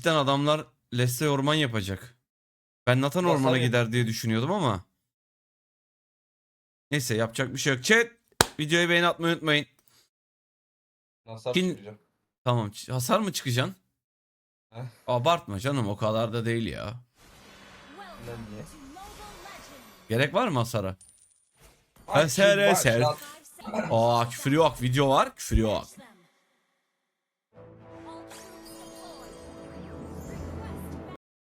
cidden adamlar Leslie orman yapacak. Ben Nathan ormana gider diye düşünüyordum ama. Neyse yapacak bir şey yok. Chat videoyu beğeni atmayı unutmayın. Nasıl Kim- çıkacağım? Tamam hasar mı çıkacaksın? Heh. Abartma canım o kadar da değil ya. Gerek var mı hasara? Eser. Şat- Aa küfür yok video var küfür yok.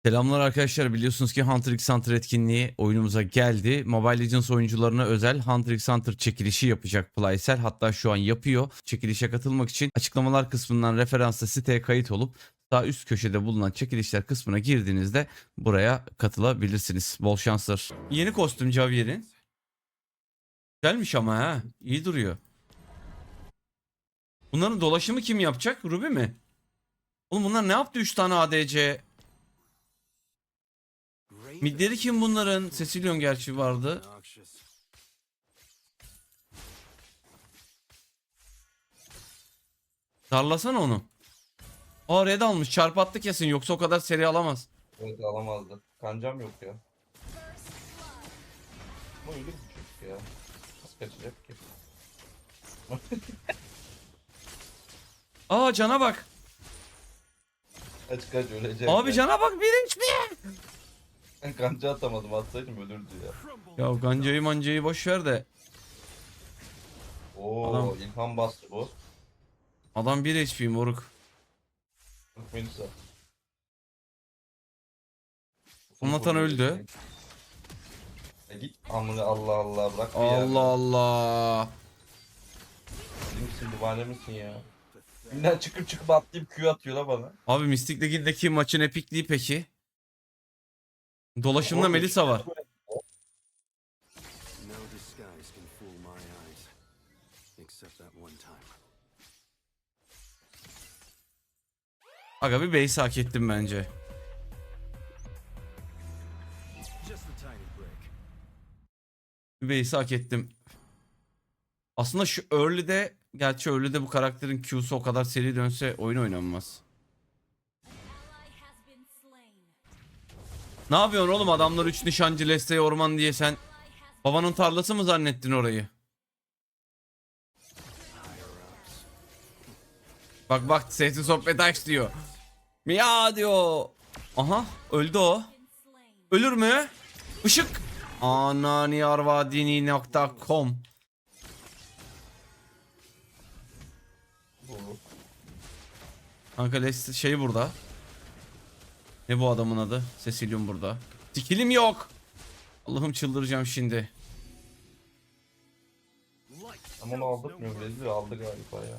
Selamlar arkadaşlar biliyorsunuz ki Hunter x Hunter etkinliği oyunumuza geldi. Mobile Legends oyuncularına özel Hunter x Hunter çekilişi yapacak Playsel. Hatta şu an yapıyor. Çekilişe katılmak için açıklamalar kısmından referansla siteye kayıt olup sağ üst köşede bulunan çekilişler kısmına girdiğinizde buraya katılabilirsiniz. Bol şanslar. Yeni kostüm Javier'in. Güzelmiş ama ha. İyi duruyor. Bunların dolaşımı kim yapacak? Ruby mi? Oğlum bunlar ne yaptı 3 tane ADC? Midleri kim bunların? Cecilion gerçi vardı. Darlasana onu. Aa red almış. Çarpı attı kesin. Yoksa o kadar seri alamaz. Evet alamazdı. Kancam yok ya. Ama öyle bir çocuk ya. Nasıl kaçacak ki? Aa cana bak. Kaç kaç ölecek. Abi ya. cana bak birinç mi? Kanca atamadım atsaydım ölürdü ya. Ya gancayı mancayı boş ver de. Oo Adam- ilham bastı bu. Adam 1 HP moruk. Melisa. Onatan öldü. E git amına Allah Allah bırak bir ya. Allah Allah. Deli misin divane misin ya? Günden çıkıp çıkıp atlayıp Q atıyor la bana. Abi Mystic League'deki maçın epikliği peki? Dolaşımda Melisa var. Aga bir base hak ettim bence. Bir base hak ettim. Aslında şu early'de gerçi early'de bu karakterin Q'su o kadar seri dönse oyun oynanmaz. Ne yapıyorsun oğlum adamlar 3 nişancı Leste orman diye sen babanın tarlası mı zannettin orayı? Bak bak sessiz sohbet aç diyor. Mia diyor. Aha öldü o. Ölür mü? Işık. Ananiarvadini.com Bu. Kanka Leste şey burada. Ne bu adamın adı? Cecilium burada. Dikilim yok. Allah'ım çıldıracağım şimdi. Ama onu aldırmıyor Rezil aldı galiba ya.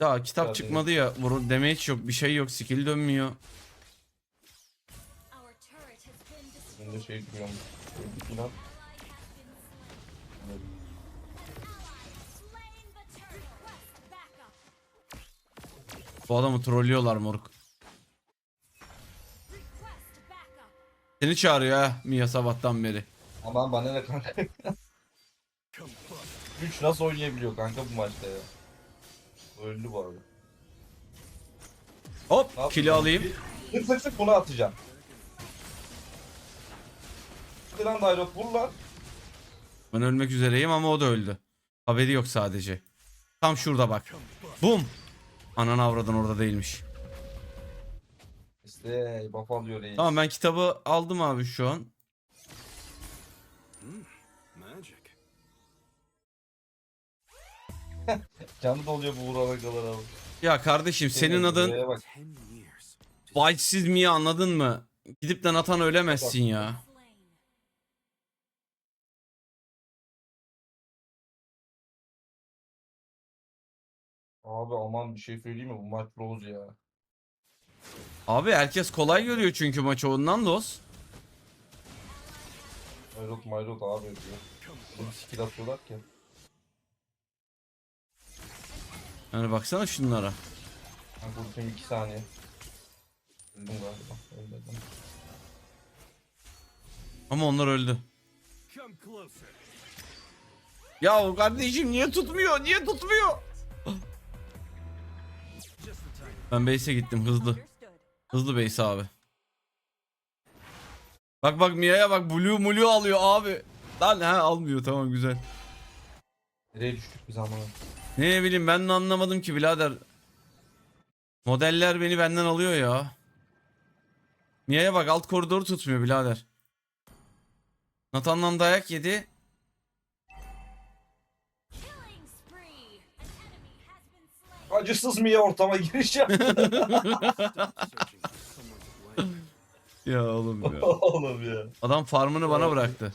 Ya kitap çıkmadı ya. Vurun damage yok, bir şey yok, skill dönmüyor. Ben de şey. Öldük inan. Bu adamı trollüyorlar moruk. Seni çağırıyor ha Mia sabahtan beri. Aman bana ne kanka. Güç nasıl oynayabiliyor kanka bu maçta ya? Öldü bu arada. Hop yapayım? alayım. Sık sık sık bunu atacağım. Hadi lan Dairot vur lan. Ben ölmek üzereyim ama o da öldü. Haberi yok sadece. Tam şurada bak. Bum. Anan avradın orada değilmiş. İşte buff alıyor reis. Tamam ben kitabı aldım abi şu an. Magic. Canı doluyor bu vurana kadar abi. Ya kardeşim senin adın Buraya bak. Whitesiz Mia anladın mı? Gidip de Nathan ölemezsin ya. Abi aman bir şey söyleyeyim mi? Bu maç rose ya. Abi herkes kolay görüyor çünkü maçı ondan dost. Mayrot mayrot abi diyor. Bir skill atıyorlar ki. Yani baksana şunlara. Kanka ultim 2 saniye. Öldüm galiba. Ölmedim. Ama onlar öldü. Ya kardeşim niye tutmuyor? Niye tutmuyor? Ben base'e gittim hızlı. Hızlı base abi. Bak bak Mia'ya bak blue mulu alıyor abi. Lan ha almıyor tamam güzel. Nereye düştük biz amına? Ne bileyim ben de anlamadım ki birader. Modeller beni benden alıyor ya. Mia'ya bak alt koridoru tutmuyor birader. Nathan'dan dayak yedi. Acısız mı ya ortama giriş. Ya oğlum ya. Oğlum ya. Adam farmını bana bıraktı.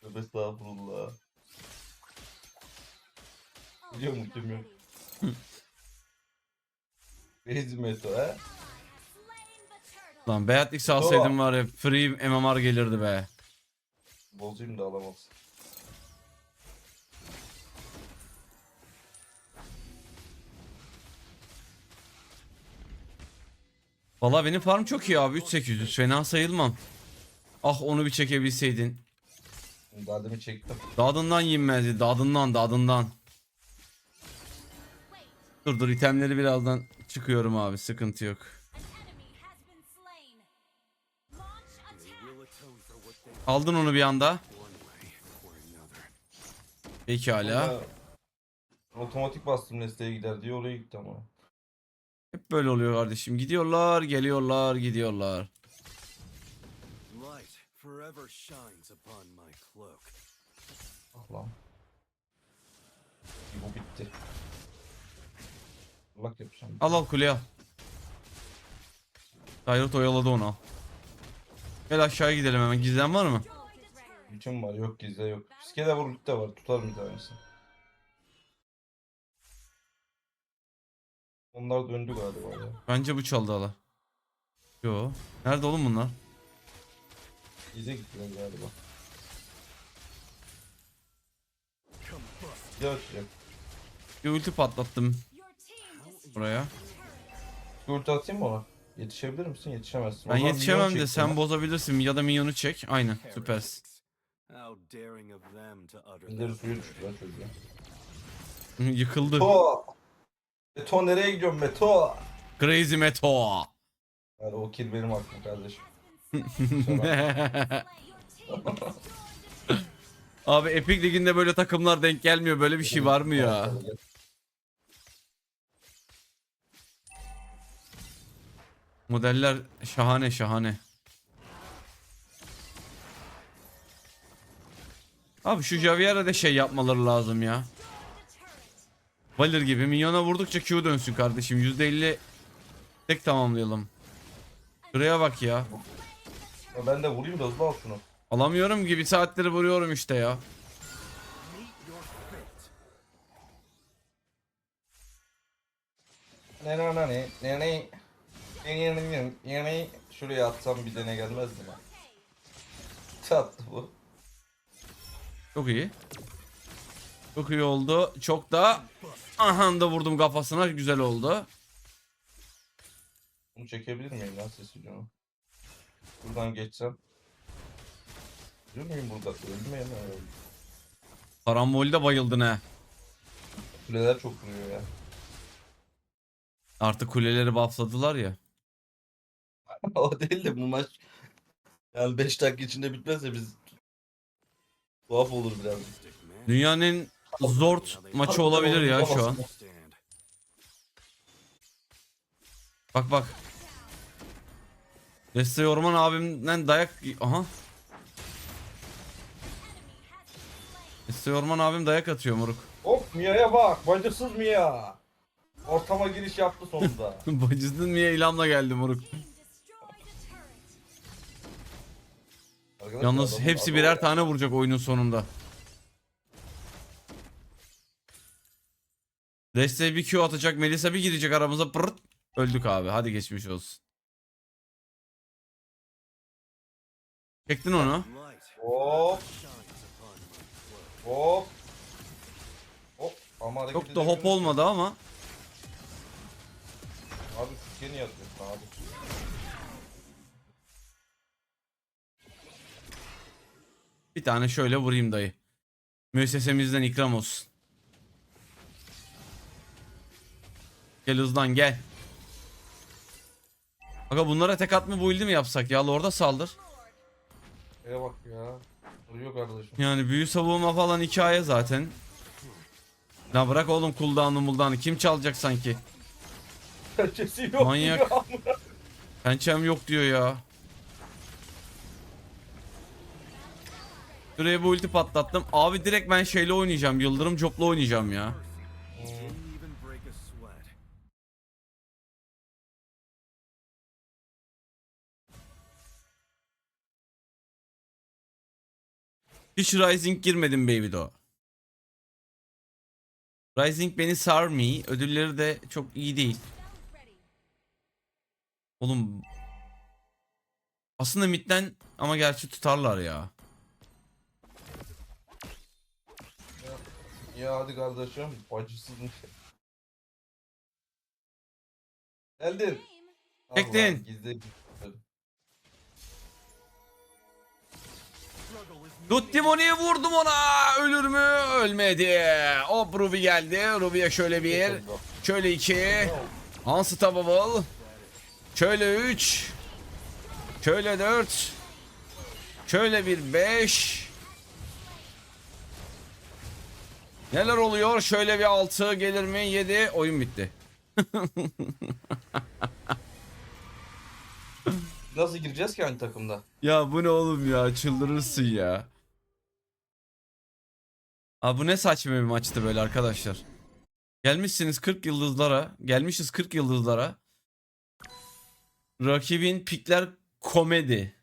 Tövbe estağfurullah. Biliyor mu kim yok? Crazy Meto he? Lan Beatrix alsaydım var ya free MMR gelirdi be. Bozayım da alamaz. Valla benim farm çok iyi abi 3800 fena sayılmam. Ah onu bir çekebilseydin. Demin çektim. Dadından yenmezdi dadından dadından. Dur dur itemleri birazdan çıkıyorum abi sıkıntı yok. Aldın onu bir anda. Pekala. Otomatik bastım Neste'ye gider diye oraya gitti ama. Hep böyle oluyor kardeşim. Gidiyorlar geliyorlar gidiyorlar. Cloak. Ah. Bu bitti. Bak yapacağım. Al al kuleye al. Dairot oyaladı onu al. Gel aşağıya gidelim hemen. Gizlen var mı? Bütün var yok gizle yok. Fiskede vur de var tutarım bir tanesini. Onlar döndü galiba ya. Bence bu çaldı ala. Yo. Nerede oğlum bunlar? Gizle gittiler galiba. Bir. Bir ulti patlattım buraya. Bir ulti atayım mı ona? Yetişebilir misin? Yetişemezsin. Ben yetişemem de sen bozabilirsin ya da minyonu çek. Aynen süpersin. How daring of them to utter Elleri that. suya düştü lan çocuğa. Yıkıldı. Meto! Meto nereye gidiyorsun Meto? Crazy Meto. Yani o kill benim aklım kardeşim. Abi Epic Ligi'nde böyle takımlar denk gelmiyor. Böyle bir şey var mı ya? Modeller şahane şahane. Abi şu Javier'e de şey yapmaları lazım ya. Valir gibi minyona vurdukça Q dönsün kardeşim. %50 tek tamamlayalım. Şuraya bak ya. Ya Ben de vurayım da hızlı al şunu. Alamıyorum gibi saatleri vuruyorum işte ya. Ne ne ne ne ne ne ne ne ne ne ne Şuraya atsam bir dene gelmez mi? Tatlı bu. Çok iyi. Çok iyi oldu. Çok da aha da vurdum kafasına. Güzel oldu. Bunu çekebilir miyim lan sesi canım? Buradan geçsem. Biliyor muyum burada? Ölmeyeyim mi? Karambolde bayıldın he. Kuleler çok vuruyor ya. Artık kuleleri buffladılar ya. o değil de bu maç yani 5 dakika içinde bitmezse biz tuhaf olur biraz. Dünyanın en zor maçı olabilir ya şu an. Bak bak. Deste Orman abimden dayak... Aha. Deste Orman abim dayak atıyor moruk. Hop Mia'ya bak. Bacısız Mia. Ortama giriş yaptı sonunda. Bacısının niye ilamla geldi moruk. Yalnız hepsi birer tane vuracak oyunun sonunda. Deste bir Q atacak. Melisa bir girecek aramıza. Pırt. Öldük abi. Hadi geçmiş olsun. Çektin onu. Hop hop. Hop. Ama hareket Çok da edemiyorum hop olmadı ama. Abi Türkiye niye atıyorsun abi? Bir tane şöyle vurayım dayı. Müessesemizden ikram olsun. Gel hızlan gel. Aga bunlara tek atma build'i mi yapsak ya? Lord'a saldır. Şuraya bak ya. Duruyor kardeşim. Yani büyü savunma falan hikaye zaten. La bırak oğlum cooldown'u muldown'u kim çalacak sanki? Herkesi yok. Manyak. ya. Pençem yok diyor ya. Şuraya bu ulti patlattım. Abi direkt ben şeyle oynayacağım. Yıldırım Cop'la oynayacağım ya. Hiç Rising girmedim baby do. Rising beni sarmıyor. Ödülleri de çok iyi değil. Oğlum aslında midden ama gerçi tutarlar ya. Ya hadi kardeşim. Geldin. Çektin. Allah, Gizli. Duttimoni'yi vurdum ona. Ölür mü? Ölmedi. Hop Ruby geldi. Ruby'ye şöyle bir. Şöyle iki. Unstoppable. Şöyle üç. Şöyle dört. Şöyle bir beş. Neler oluyor? Şöyle bir altı gelir mi? Yedi. Oyun bitti. Nasıl gireceğiz ki aynı takımda? Ya bu ne oğlum ya çıldırırsın ya. Abi bu ne saçma bir maçtı böyle arkadaşlar. Gelmişsiniz 40 yıldızlara. Gelmişiz 40 yıldızlara. Rakibin pikler komedi.